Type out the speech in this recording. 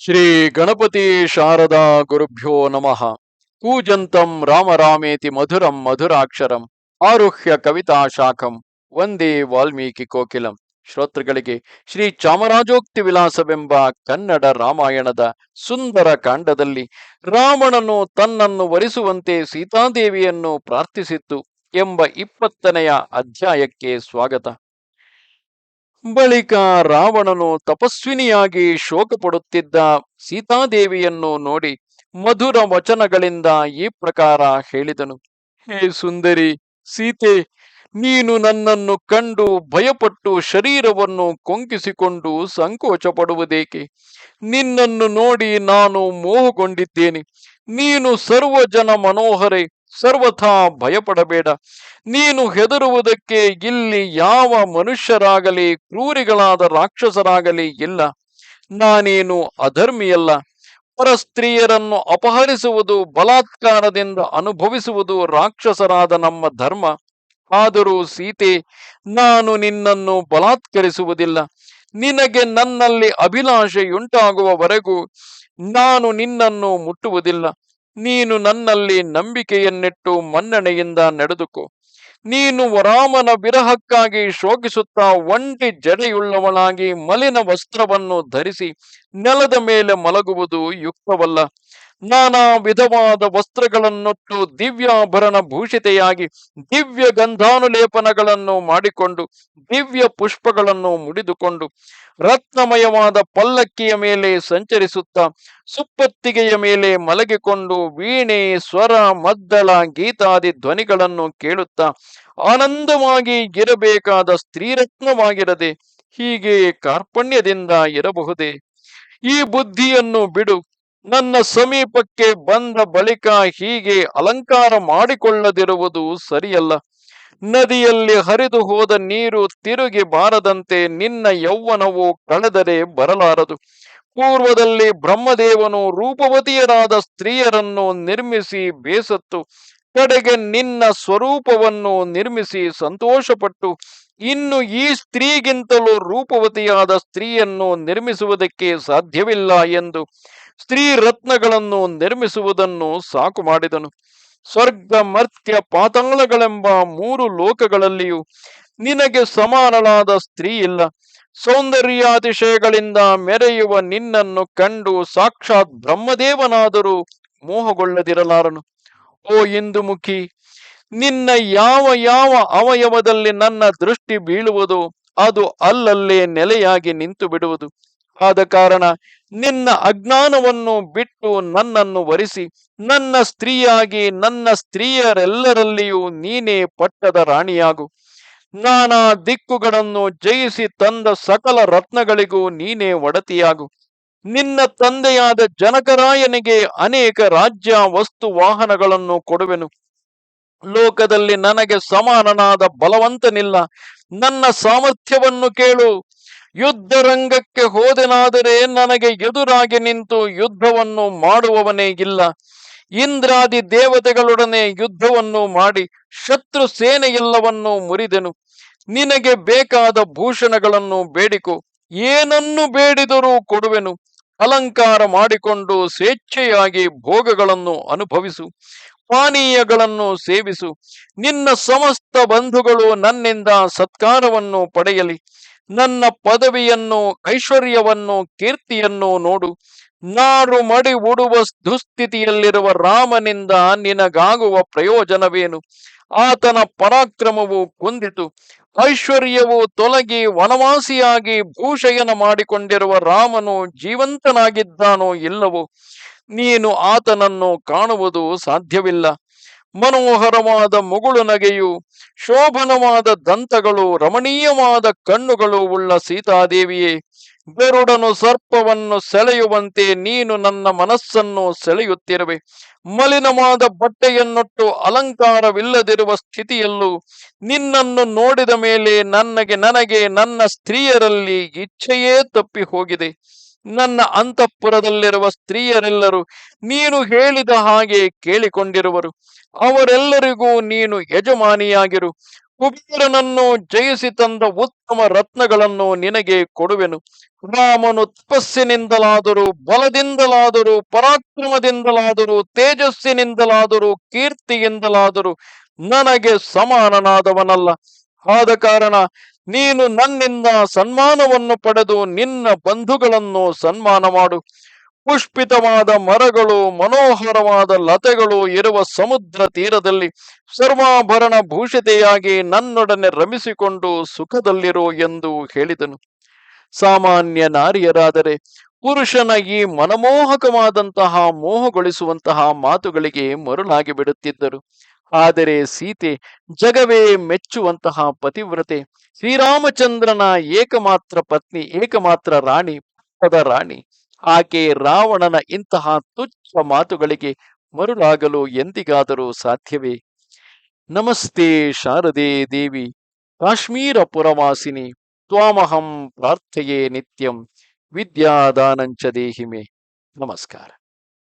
ಶ್ರೀ ಗಣಪತಿ ಶಾರದಾ ಗುರುಭ್ಯೋ ನಮಃ. ಕೂಜಂತಂ ರಾಮರಾಮೇತಿ ಮಧುರಂ ಮಧುರಾಕ್ಷರಂ. ಆರುಹ್ಯ ಕವಿತಾ ಶಾಖಂ. ವಂದೇ ವಾಲ್ಮೀಕಿ ಕೋಕಿಲಂ. ಶ್ರೋತೃಗಳಿಗೆ ಶ್ರೀ ಚಾಮರಾಜೋಕ್ತಿ ವಿಲಾಸವೆಂಬ ಕನ್ನಡ ರಾಮಾಯಣದ ಸುಂದರ ಕಾಂಡದಲ್ಲಿ ರಾವಣನು ತನ್ನನ್ನು ವರಿಸುವಂತೆ ಸೀತಾದೇವಿಯನ್ನು ಪ್ರಾರ್ಥಿಸಿತ್ತು ಎಂಬ ಇಪ್ಪತ್ತನೆಯ ಅಧ್ಯಾಯಕ್ಕೆ ಸ್ವಾಗತ. ಬಳಿಕ ರಾವಣನು ತಪಸ್ವಿನಿಯಾಗಿ ಶೋಕ ಪಡುತ್ತಿದ್ದ ಸೀತಾದೇವಿಯನ್ನು ನೋಡಿ ಮಧುರ ವಚನಗಳಿಂದ ಈ ಪ್ರಕಾರ ಹೇಳಿದನು. ಹೇ ಸುಂದರಿ, ಸೀತೆ, ನೀನು ನನ್ನನ್ನು ಕಂಡು ಭಯಪಟ್ಟು ಶರೀರವನ್ನು ಕೊಂಕಿಸಿಕೊಂಡು ಸಂಕೋಚ ಪಡುವುದೇಕೆ ನಿನ್ನನ್ನು ನೋಡಿ ನಾನು ಮೋಹಗೊಂಡಿದ್ದೇನೆ. ನೀನು ಸರ್ವಜನ ಮನೋಹರೆ ಸರ್ವಥಾ ಭಯಪಡಬೇಡ. ನೀನು ಹೆದರುವುದಕ್ಕೆ ಇಲ್ಲಿ ಯಾವ ಮನುಷ್ಯರಾಗಲಿ, ಕ್ರೂರಿಗಳಾದ ರಾಕ್ಷಸರಾಗಲಿ ಇಲ್ಲ. ನಾನೇನು ಅಧರ್ಮಿಯಲ್ಲ. ಪರಸ್ತ್ರೀಯರನ್ನು ಅಪಹರಿಸುವುದು, ಬಲಾತ್ಕಾರದಿಂದ ಅನುಭವಿಸುವುದು ರಾಕ್ಷಸರಾದ ನಮ್ಮ ಧರ್ಮ. ಆದರೂ ಸೀತೆ, ನಾನು ನಿನ್ನನ್ನು ಬಲಾತ್ಕರಿಸುವುದಿಲ್ಲ. ನಿನಗೆ ನನ್ನಲ್ಲಿ ಅಭಿಲಾಷೆಯುಂಟಾಗುವವರೆಗೂ ನಾನು ನಿನ್ನನ್ನು ಮುಟ್ಟುವುದಿಲ್ಲ. ನೀನು ನನ್ನಲ್ಲಿ ನಂಬಿಕೆಯನ್ನಿಟ್ಟು ಮನ್ನಣೆಯಿಂದ ನಡೆದುಕೋ. ನೀನು ವರಾಮನ ವಿರಹಕ್ಕಾಗಿ ಶೋಕಿಸುತ್ತಾ ಒಂಟಿ ಜಡೆಯುಳ್ಳವಳಾಗಿ ಮಲಿನ ವಸ್ತ್ರವನ್ನು ಧರಿಸಿ ನೆಲದ ಮೇಲೆ ಮಲಗುವುದು ಯುಕ್ತವಲ್ಲ. ನಾನಾ ವಿಧವಾದ ವಸ್ತ್ರಗಳನ್ನೊಟ್ಟು ದಿವ್ಯಾಭರಣ ಭೂಷಿತೆಯಾಗಿ ದಿವ್ಯ ಗಂಧಾನುಲೇಪನಗಳನ್ನು ಮಾಡಿಕೊಂಡು, ದಿವ್ಯ ಪುಷ್ಪಗಳನ್ನು ಮುಡಿದುಕೊಂಡು, ರತ್ನಮಯವಾದ ಪಲ್ಲಕ್ಕಿಯ ಮೇಲೆ ಸಂಚರಿಸುತ್ತಾ, ಸುಪ್ಪತ್ತಿಗೆಯ ಮೇಲೆ ಮಲಗಿಕೊಂಡು ವೀಣೆ, ಸ್ವರ, ಮದ್ದಳ, ಗೀತಾದಿ ಧ್ವನಿಗಳನ್ನು ಕೇಳುತ್ತಾ, ಆನಂದವಾಗಿ ಇರಬೇಕಾದ ಸ್ತ್ರೀರತ್ನವಾಗಿರದೆ ಹೀಗೆ ಕಾರ್ಪಣ್ಯದಿಂದ ಇರಬಹುದೇ? ಈ ಬುದ್ಧಿಯನ್ನು ಬಿಡು. ನನ್ನ ಸಮೀಪಕ್ಕೆ ಬಂದ ಬಳಿಕ ಹೀಗೆ ಅಲಂಕಾರ ಮಾಡಿಕೊಳ್ಳದಿರುವುದು ಸರಿಯಲ್ಲ. ನದಿಯಲ್ಲಿ ಹರಿದು ಹೋದ ನೀರು ತಿರುಗಿ ಬಾರದಂತೆ ನಿನ್ನ ಯೌವನವು ಕಳೆದರೆ ಬರಲಾರದು. ಪೂರ್ವದಲ್ಲಿ ಬ್ರಹ್ಮದೇವನು ರೂಪವತಿಯರಾದ ಸ್ತ್ರೀಯರನ್ನು ನಿರ್ಮಿಸಿ ಬೇಸತ್ತು. ಕಡೆಗೆ ನಿನ್ನ ಸ್ವರೂಪವನ್ನು ನಿರ್ಮಿಸಿ ಸಂತೋಷಪಟ್ಟು. ಇನ್ನು ಈ ಸ್ತ್ರೀಗಿಂತಲೂ ರೂಪವತಿಯಾದ ಸ್ತ್ರೀಯನ್ನು ನಿರ್ಮಿಸುವುದಕ್ಕೆ ಸಾಧ್ಯವಿಲ್ಲ ಎಂದು ಸ್ತ್ರೀ ರತ್ನಗಳನ್ನು ನಿರ್ಮಿಸುವುದನ್ನು ಸಾಕು ಮಾಡಿದನು. ಸ್ವರ್ಗ, ಮರ್ತ್ಯ, ಪಾತಾಳಗಳೆಂಬ ಮೂರು ಲೋಕಗಳಲ್ಲಿಯೂ ನಿನಗೆ ಸಮಾನಳಾದ ಸ್ತ್ರೀ ಇಲ್ಲ. ಸೌಂದರ್ಯಾತಿಶಯಗಳಿಂದ ಮೆರೆಯುವ ನಿನ್ನನ್ನು ಕಂಡು ಸಾಕ್ಷಾತ್ ಬ್ರಹ್ಮದೇವನಾದರೂ ಮೋಹಗೊಳ್ಳದಿರಲಾರನು. ಓ ಇಂದುಮುಖಿ, ನಿನ್ನ ಯಾವ ಯಾವ ಅವಯವದಲ್ಲಿ ನನ್ನ ದೃಷ್ಟಿ ಬೀಳುವುದು ಅದು ಅಲ್ಲಲ್ಲೇ ನೆಲೆಯಾಗಿ ನಿಂತು ಬಿಡುವುದು ಆದ ಕಾರಣ ನಿನ್ನ ಅಜ್ಞಾನವನ್ನು ಬಿಟ್ಟು ನನ್ನನ್ನು ವರಿಸಿ, ನನ್ನ ಸ್ತ್ರೀಯಾಗಿ ನನ್ನ ಸ್ತ್ರೀಯರೆಲ್ಲರಲ್ಲಿಯೂ ನೀನೇ ಪಟ್ಟದ ರಾಣಿಯಾಗು. ನಾನಾ ದಿಕ್ಕುಗಳನ್ನು ಜಯಿಸಿ ತಂದ ಸಕಲ ರತ್ನಗಳಿಗೂ ನೀನೇ ಒಡತಿಯಾಗು. ನಿನ್ನ ತಂದೆಯಾದ ಜನಕರಾಯನಿಗೆ ಅನೇಕ ರಾಜ್ಯ ವಸ್ತು ವಾಹನಗಳನ್ನು ಕೊಡುವೆನು. ಲೋಕದಲ್ಲಿ ನನಗೆ ಸಮಾನನಾದ ಬಲವಂತನಿಲ್ಲ. ನನ್ನ ಸಾಮರ್ಥ್ಯವನ್ನು ಕೇಳು. ಯುದ್ಧ ರಂಗಕ್ಕೆ ಹೋದೆನಾದರೆ ನನಗೆ ಎದುರಾಗಿ ನಿಂತು ಯುದ್ಧವನ್ನು ಮಾಡುವವನೇ ಇಲ್ಲ. ಇಂದ್ರಾದಿ ದೇವತೆಗಳೊಡನೆ ಯುದ್ಧವನ್ನು ಮಾಡಿ ಶತ್ರು ಸೇನೆಯೆಲ್ಲವನ್ನು ಮುರಿದೆನು. ನಿನಗೆ ಬೇಕಾದ ಭೂಷಣಗಳನ್ನು ಬೇಡಿಕೊ. ಏನನ್ನು ಬೇಡಿದರೂ ಕೊಡುವೆನು. ಅಲಂಕಾರ ಮಾಡಿಕೊಂಡು ಸ್ವೇಚ್ಛೆಯಾಗಿ ಭೋಗಗಳನ್ನು ಅನುಭವಿಸು. ಪಾನೀಯಗಳನ್ನು ಸೇವಿಸು. ನಿನ್ನ ಸಮಸ್ತ ಬಂಧುಗಳು ನನ್ನಿಂದ ಸತ್ಕಾರವನ್ನು ಪಡೆಯಲಿ. ನನ್ನ ಪದವಿಯನ್ನು, ಐಶ್ವರ್ಯವನ್ನು, ಕೀರ್ತಿಯನ್ನು ನೋಡು. ನಾರು ಮಡಿ ಉಡುವ ದುಸ್ಥಿತಿಯಲ್ಲಿರುವ ರಾಮನಿಂದ ನಿನಗಾಗುವ ಪ್ರಯೋಜನವೇನು? ಆತನ ಪರಾಕ್ರಮವು ಕುಂದಿತು. ಐಶ್ವರ್ಯವು ತೊಲಗಿ ವನವಾಸಿಯಾಗಿ ಭೂಷಯನ ಮಾಡಿಕೊಂಡಿರುವ ರಾಮನು ಜೀವಂತನಾಗಿದ್ದಾನೋ ಇಲ್ಲವೋ? ನೀನು ಆತನನ್ನು ಕಾಣುವುದು ಸಾಧ್ಯವಿಲ್ಲ. ಮನೋಹರವಾದ ಮುಗುಳು ನಗೆಯು, ಶೋಭನವಾದ ದಂತಗಳು, ರಮಣೀಯವಾದ ಕಣ್ಣುಗಳು ಉಳ್ಳ ಸೀತಾದೇವಿಯೇ, ಗರುಡನು ಸರ್ಪವನ್ನು ಸೆಳೆಯುವಂತೆ ನೀನು ನನ್ನ ಮನಸ್ಸನ್ನು ಸೆಳೆಯುತ್ತಿರುವೆ. ಮಲಿನವಾದ ಬಟ್ಟೆಯನ್ನೊಟ್ಟು ಅಲಂಕಾರವಿಲ್ಲದಿರುವ ಸ್ಥಿತಿಯಲ್ಲೂ ನಿನ್ನನ್ನು ನೋಡಿದ ಮೇಲೆ ನನಗೆ ನನಗೆ ನನ್ನ ಸ್ತ್ರೀಯರಲ್ಲಿ ಇಚ್ಛೆಯೇ ತಪ್ಪಿ ಹೋಗಿದೆ ನನ್ನ ಅಂತಃಪುರದಲ್ಲಿರುವ ಸ್ತ್ರೀಯರೆಲ್ಲರೂ ನೀನು ಹೇಳಿದ ಹಾಗೆ ಕೇಳಿಕೊಂಡಿರುವರು. ಅವರೆಲ್ಲರಿಗೂ ನೀನು ಯಜಮಾನಿಯಾಗಿರು. ಕುಬೇರನನ್ನು ಜಯಿಸಿ ತಂದ ಉತ್ತಮ ರತ್ನಗಳನ್ನು ನಿನಗೆ ಕೊಡುವೆನು. ರಾಮನು ತಪಸ್ಸಿನಿಂದಲಾದರೂ, ಬಲದಿಂದಲಾದರೂ, ಪರಾಕ್ರಮದಿಂದಲಾದರೂ, ತೇಜಸ್ಸಿನಿಂದಲಾದರೂ, ಕೀರ್ತಿಯಿಂದಲಾದರೂ ನನಗೆ ಸಮಾನನಾದವನಲ್ಲ. ಆದ ಕಾರಣ ನೀನು ನನ್ನಿಂದ ಸನ್ಮಾನವನ್ನು ಪಡೆದು ನಿನ್ನ ಬಂಧುಗಳನ್ನು ಸನ್ಮಾನ ಮಾಡು. ಪುಷ್ಪಿತವಾದ ಮರಗಳು, ಮನೋಹರವಾದ ಲತೆಗಳು ಇರುವ ಸಮುದ್ರ ತೀರದಲ್ಲಿ ಸರ್ವಾಭರಣ ಭೂಷಿತೆಯಾಗಿ ನನ್ನೊಡನೆ ರಮಿಸಿಕೊಂಡು ಸುಖದಲ್ಲಿರು ಎಂದು ಹೇಳಿದನು. ಸಾಮಾನ್ಯ ನಾರಿಯರಾದರೆ ಪುರುಷನ ಈ ಮನಮೋಹಕವಾದಂತಹ ಮೋಹಗೊಳಿಸುವಂತಹ ಮಾತುಗಳಿಗೆ ಮರುಳಾಗಿ ಬಿಡುತ್ತಿದ್ದರು. ಆದರೆ ಸೀತೆ ಜಗವೇ ಮೆಚ್ಚುವಂತಹ ಪತಿವ್ರತೆ. ಶ್ರೀರಾಮಚಂದ್ರನ ಏಕಮಾತ್ರ ಪತ್ನಿ, ಏಕಮಾತ್ರ ರಾಣಿ, ಪದ ರಾಣಿ. ಆಕೆ ರಾವಣನ ಇಂತಹ ತುಚ್ಛ ಮಾತುಗಳಿಗೆ ಮರುಳಾಗಲು ಎಂದಿಗಾದರೂ ಸಾಧ್ಯವೇ? ನಮಸ್ತೆ ಶಾರದೆ ದೇವಿ ಕಾಶ್ಮೀರ ಪುರವಾಸಿನಿ ತ್ವಾಮಹಂ ಪ್ರಾರ್ಥೆಯೇ ನಿತ್ಯಂ, ವಿದ್ಯಾದಾನಂಚ ದೇಹಿಮೆ. ನಮಸ್ಕಾರ.